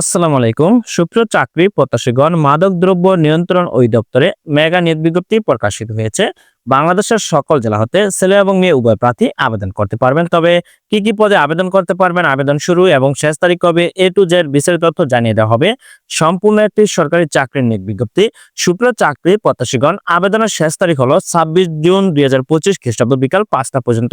আসসালামু আলাইকুম। সুপ্রিয় চাকরি প্রত্যাশীগণ, মাদক দ্রব্য নিয়ন্ত্রণ অধিদপ্তরে মেগা নিয়োগ বিজ্ঞপ্তি প্রকাশিত হয়েছে। বাংলাদেশের সকল জেলা হতে ছেলে এবং মেয়ে উভয় প্রার্থী আবেদন করতে পারবেন। তবে কি কি পদে আবেদন করতে পারবেন, আবেদন শুরু এবং শেষ তারিখ কবে এ টু জেড বিস্তারিত তথ্য জানিয়ে দেওয়া হবে। সম্পূর্ণ একটি সরকারি চাকরির নিয়োগ বিজ্ঞপ্তি। সুপ্রিয় চাকরি প্রত্যাশীগণ, আবেদনের শেষ তারিখ হলো ছাব্বিশ জুন দুই হাজার পঁচিশ খ্রিস্টাব্দ বিকাল পাঁচটা পর্যন্ত।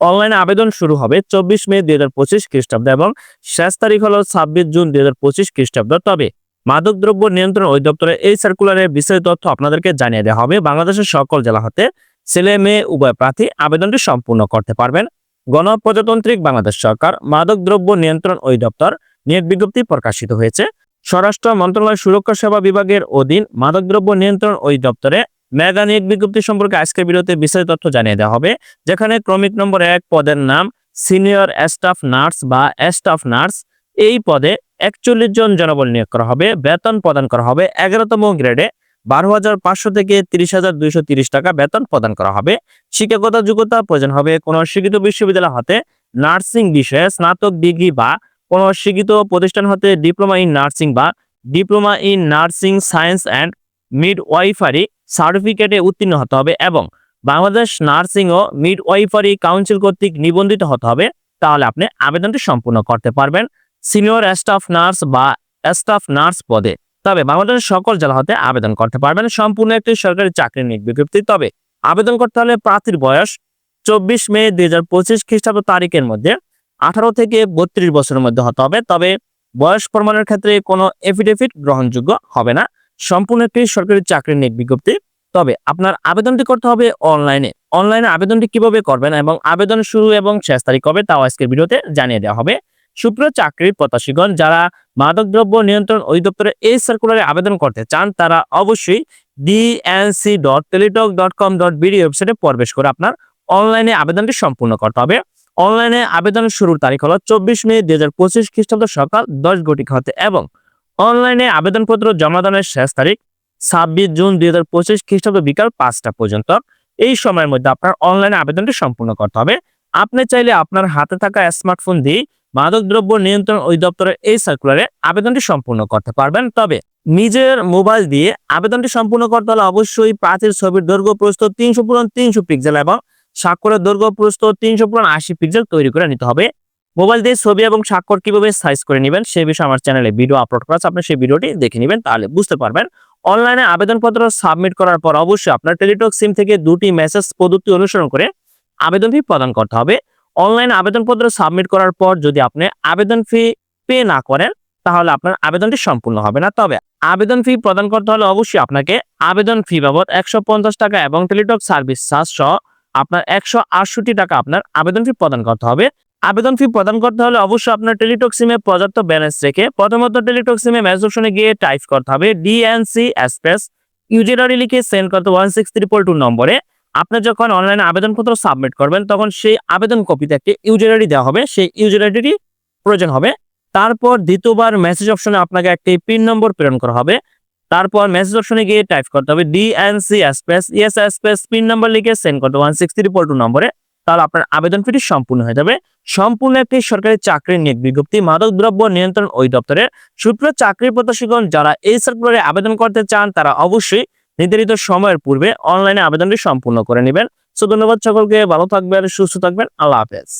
অনলাইনে আবেদন শুরু হবে চব্বিশ মে দুই হাজার পঁচিশ খ্রিস্টাব্দ এবং শেষ তারিখ হলো ছাব্বিশ জুন দুই হাজার পঁচিশ খ্রিস্টাব্দ। তবে মাদকদ্রব্য নিয়ন্ত্রণ অধিদপ্তরের এই সার্কুলারের বিস্তারিত তথ্য আপনাদেরকে জানিয়ে দেওয়া হবে। বাংলাদেশের সকল জেলা হতে ছেলে, মেয়ে, উভয় প্রার্থী আবেদনটি সম্পূর্ণ করতে পারবেন। গণপ্রজাতান্ত্রিক বাংলাদেশ সরকার মাদকদ্রব্য নিয়ন্ত্রণ অধিদপ্তর নিয়োগ বিজ্ঞপ্তি প্রকাশিত হয়েছে। স্বরাষ্ট্র মন্ত্রণালয় সুরক্ষা সেবা বিভাগের অধীন মাদকদ্রব্য নিয়ন্ত্রণ অধিদপ্তরে মেগা বিজ্ঞপ্তি সম্পর্কে আজকের ভিডিওতে বিস্তারিত তথ্য জানিয়ে দেওয়া হবে, যেখানে ক্রমিক নম্বর এক পদের নাম সিনিয়র স্টাফ নার্স বা স্টাফ নার্স। এই পদে একচল্লিশ জন জনবল নিয়োগ করা হবে, বেতন প্রদান করা হবে এগারোতম গ্রেডে। বারো হাজার পাঁচশো থেকে তিরিশ হাজার দুইশো তিরিশ টাকা বেতন প্রদান করা হবে। শিক্ষাগত যোগ্যতা প্রয়োজন হবে কোনো শিক্ষিত বিশ্ববিদ্যালয় হতে নার্সিং বিষয়ে স্নাতক ডিগ্রি বা কোনো শিক্ষিত প্রতিষ্ঠান হতে ডিপ্লোমা ইন নার্সিং বা diploma in nursing science and midwifery সার্টিফিকেটে উত্তীর্ণ হতে হবে এবং বাংলাদেশ নার্সিং ও মিড ওয়াইফারি কাউন্সিল কর্তৃক নিবন্ধিত হতে হবে, তাহলে আপনি আবেদনটি সম্পূর্ণ করতে পারবেন সিনিয়র স্টাফ নার্স বা স্টাফ নার্স পদে। তবে বাংলাদেশের সকল জেলা হতে আবেদন করতে পারবেন, সম্পূর্ণ একটি সরকারি চাকরি নিয়োগ বিজ্ঞপ্তি। তবে আবেদন করতে হলে প্রার্থীর বয়স চব্বিশ মে দুই হাজার পঁচিশ খ্রিস্টাব্দ তারিখের মধ্যে আঠারো থেকে বত্রিশ বছরের মধ্যে হতে হবে, তবে বয়স প্রমাণের ক্ষেত্রে কোনো এফিডেভিট গ্রহণযোগ্য হবে না। সম্পূর্ণ একটি সরকারি চাকরির নিয়োগ বিজ্ঞপ্তি। তবে আপনার আবেদনটি করতে হবে অনলাইনে। অনলাইনে আবেদনটি কীভাবে করবেন এবং আবেদন শুরু এবং শেষ তারিখ কবে তাও আজকের ভিডিওতে জানিয়ে দেওয়া হবে। সুপ্রিয় চাকরির প্রত্যাশীগণ, যারা মাদকদ্রব্য নিয়ন্ত্রণ অধিদপ্তরের এই সার্কুলারে আবেদন করতে চান, তারা অবশ্যই DNC dot Teletalk dot com dot BD ওয়েবসাইটে প্রবেশ করে আপনার অনলাইনে আবেদনটি সম্পূর্ণ করতে হবে। অনলাইনে আবেদন শুরুর তারিখ হলো চব্বিশ মে দুই হাজার পঁচিশ খ্রিস্টাব্দ সকাল দশ ঘটিকা হতে এবং অনলাইনে আবেদনপত্র জমা দানের শেষ তারিখ ছাব্বিশ জুন দুই হাজার পঁচিশ খ্রিস্টাব্দ বিকাল পাঁচটা পর্যন্ত। এই সময়ের মধ্যে আপনার অনলাইনে আবেদনটি সম্পূর্ণ করতে হবে। আপনি চাইলে আপনার হাতে থাকা স্মার্টফোন দিয়ে মাদকদ্রব্য নিয়ন্ত্রণ অধিদপ্তরের এই সার্কুলারে আবেদনটি সম্পূর্ণ করতে পারবেন। তবে নিজের মোবাইল দিয়ে আবেদনটি সম্পূর্ণ করতে হলে অবশ্যই প্রাচীর ছবির দৈর্ঘ্য, প্রস্থ তিনশো পূরণ তিনশো পিক্সেল এবং স্বাক্ষরের দৈর্ঘ্য, প্রস্থ তিনশো পূরণ আশি পিক্সেল তৈরি করে নিতে হবে। মোবাইল দিয়ে ছবি এবং স্বাক্ষর কীভাবে সাইজ করে নেবেন, সে বিষয়ে আমার চ্যানেলে ভিডিও আপলোড করা আছে। আপনি সেই ভিডিওটি দেখে নেবেন, তাহলে বুঝতে পারবেন। অনলাইনে আবেদনপত্র সাবমিট করার পর অবশ্যই আপনার টেলিটক সিম থেকে দুটি মেসেজ পদ্ধতি অনুসরণ করে আবেদন ফি প্রদান করতে হবে। অনলাইনে আবেদনপত্র সাবমিট করার পর যদি আপনি আবেদন ফি পে না করেন, তাহলে আপনার আবেদনটি সম্পূর্ণ হবে না। তবে আবেদন ফি প্রদান করতে হলে অবশ্যই আপনাকে আবেদন ফি বাবদ একশো পঞ্চাশ টাকা এবং টেলিটক সার্ভিস চার্জ সহ আপনার একশো আটষট্টি টাকা আপনার আবেদন ফি প্রদান করতে হবে। আবেদন ফি প্রদান করতে হলে অবশ্যই আপনার টেলিটক সিমে পর্যাপ্ত ব্যালেন্স রেখে প্রথমত টেলিটক সিমে ম্যাচ অপশনে গিয়ে টাইপ করতে হবে ডিএনসি এক্সপ্রেস ইউজারি লিখে সেন্ড করতে ওয়ান সিক্স ট্রিপল টু নম্বরে। আপনি যখন অনলাইনে আবেদনপত্র সাবমিট করবেন, তখন সেই আবেদন কপিতে একটি ইউজার আইডি দেওয়া হবে। সেই ইউজার আইডিটি প্রয়োজন হবে। তারপর দ্বিতীয়বার মেসেজ অপশনে আপনাকে একটি পিন নম্বর প্রেরণ করা হবে। তারপর মেসেজ অপশনে গিয়ে টাইপ করতে হবে DNC express ES express pin number লিখে সেন্ড করতে ওয়ান সিক্স ট্রিপল টু নম্বরে। তাহলে আপনার আবেদন ফিটি সম্পূর্ণ হয়ে যাবে। সম্পূর্ণ একটি সরকারি চাকরির নিয়োগ বিজ্ঞপ্তি। মাদক দ্রব্য নিয়ন্ত্রণ দপ্তরের সূত্র চাকরি প্রত্যাশীগণ যারা এই সার্কুলারে আবেদন করতে চান, তারা অবশ্যই নির্ধারিত সময়ের পূর্বে অনলাইনে আবেদনটি সম্পূর্ণ করে নেবেন। সো, ধন্যবাদ সকলকে। ভালো থাকবেন, সুস্থ থাকবেন। আল্লাহ হাফেজ।